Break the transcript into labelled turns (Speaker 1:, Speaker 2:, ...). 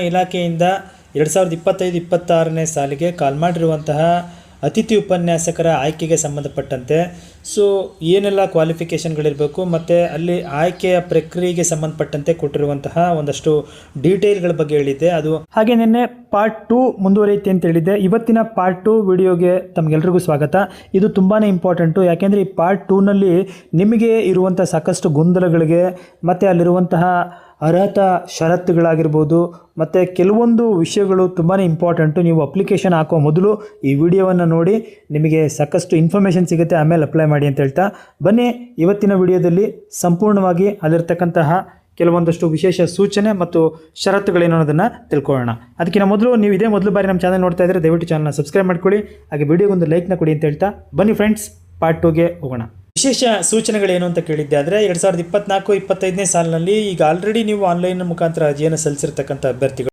Speaker 1: ಇಲಾಖೆಯಿಂದ ಎರಡು ಸಾವಿರದ ಇಪ್ಪತ್ತೈದು, ಇಪ್ಪತ್ತಾರನೇ ಸಾಲಿಗೆ ಕಾಲ್ ಮಾಡಿರುವಂತಹ ಅತಿಥಿ ಉಪನ್ಯಾಸಕರ ಆಯ್ಕೆಗೆ ಸಂಬಂಧಪಟ್ಟಂತೆ. ಸೊ ಏನೆಲ್ಲ ಕ್ವಾಲಿಫಿಕೇಷನ್ಗಳಿರಬೇಕು ಮತ್ತು ಅಲ್ಲಿ ಆಯ್ಕೆಯ ಪ್ರಕ್ರಿಯೆಗೆ ಸಂಬಂಧಪಟ್ಟಂತೆ ಕೊಟ್ಟಿರುವಂತಹ ಒಂದಷ್ಟು ಡೀಟೇಲ್ಗಳ ಬಗ್ಗೆ ಹೇಳಿದ್ದೆ. ಅದು ಹಾಗೆ ನಿನ್ನೆ ಪಾರ್ಟ್ ಟು ಮುಂದುವರಿಯುತ್ತೆ ಅಂತ ಹೇಳಿದ್ದೆ. ಇವತ್ತಿನ ಪಾರ್ಟ್ ಟು ವಿಡಿಯೋಗೆ ತಮಗೆಲ್ರಿಗೂ ಸ್ವಾಗತ. ಇದು ತುಂಬಾ ಇಂಪಾರ್ಟೆಂಟು ಯಾಕೆಂದರೆ ಈ ಪಾರ್ಟ್ ಟೂನಲ್ಲಿ ನಿಮಗೆ ಇರುವಂಥ ಸಾಕಷ್ಟು ಗೊಂದಲಗಳಿಗೆ ಮತ್ತು ಅಲ್ಲಿರುವಂತಹ ಅರ್ಹತಾ ಷರತ್ತುಗಳಾಗಿರ್ಬೋದು, ಮತ್ತು ಕೆಲವೊಂದು ವಿಷಯಗಳು ತುಂಬಾ ಇಂಪಾರ್ಟೆಂಟು ನೀವು ಅಪ್ಲಿಕೇಶನ್ ಹಾಕೋ ಮೊದಲು ಈ ವಿಡಿಯೋವನ್ನು ನೋಡಿ, ನಿಮಗೆ ಸಾಕಷ್ಟು ಇನ್ಫಾರ್ಮೇಷನ್ ಸಿಗುತ್ತೆ, ಆಮೇಲೆ ಅಪ್ಲೈ ಮಾಡಿ ಅಂತ ಹೇಳ್ತಾ. ಬನ್ನಿ, ಇವತ್ತಿನ ವಿಡಿಯೋದಲ್ಲಿ ಸಂಪೂರ್ಣವಾಗಿ ಅಲ್ಲಿರ್ತಕ್ಕಂತಹ ಕೆಲವೊಂದಷ್ಟು ವಿಶೇಷ ಸೂಚನೆ ಮತ್ತು ಷರತ್ತುಗಳೇನು ಅನ್ನೋದನ್ನು ತಿಳ್ಕೊಳ್ಳೋಣ. ಅದಕ್ಕಿಂತ ಮೊದಲು ನೀವು ಇದೇ ಮೊದಲು ಬಾರಿ ನಮ್ಮ ಚಾನಲ್ ನೋಡ್ತಾ ಇದ್ದರೆ ದಯವಿಟ್ಟು ಚಾನಲ್ನ ಸಬ್ಸ್ಕ್ರೈಬ್ ಮಾಡ್ಕೊಳ್ಳಿ. ಹಾಗೆ ವಿಡಿಯೋಗೊಂದು ಲೈಕ್ನ ಕೊಡಿ ಅಂತ ಹೇಳ್ತಾ. ಬನ್ನಿ ಫ್ರೆಂಡ್ಸ್ ಪಾರ್ಟ್ ಟೂಗೆ ಹೋಗೋಣ. ವಿಶೇಷ ಸೂಚನೆಗಳೇನು ಅಂತ ಕೇಳಿದ್ದೆ ಆದರೆ ಎರಡು ಸಾವಿರದ ಇಪ್ಪತ್ನಾಲ್ಕು, ಇಪ್ಪತ್ತೈದನೇ ಸಾಲಿನಲ್ಲಿ ಈಗ ಆಲ್ರೆಡಿ ನೀವು ಆನ್ಲೈನ್ ಮುಖಾಂತರ ಅರ್ಜಿಯನ್ನು ಸಲ್ಲಿಸಿರ್ತಕ್ಕಂಥ ಅಭ್ಯರ್ಥಿಗಳು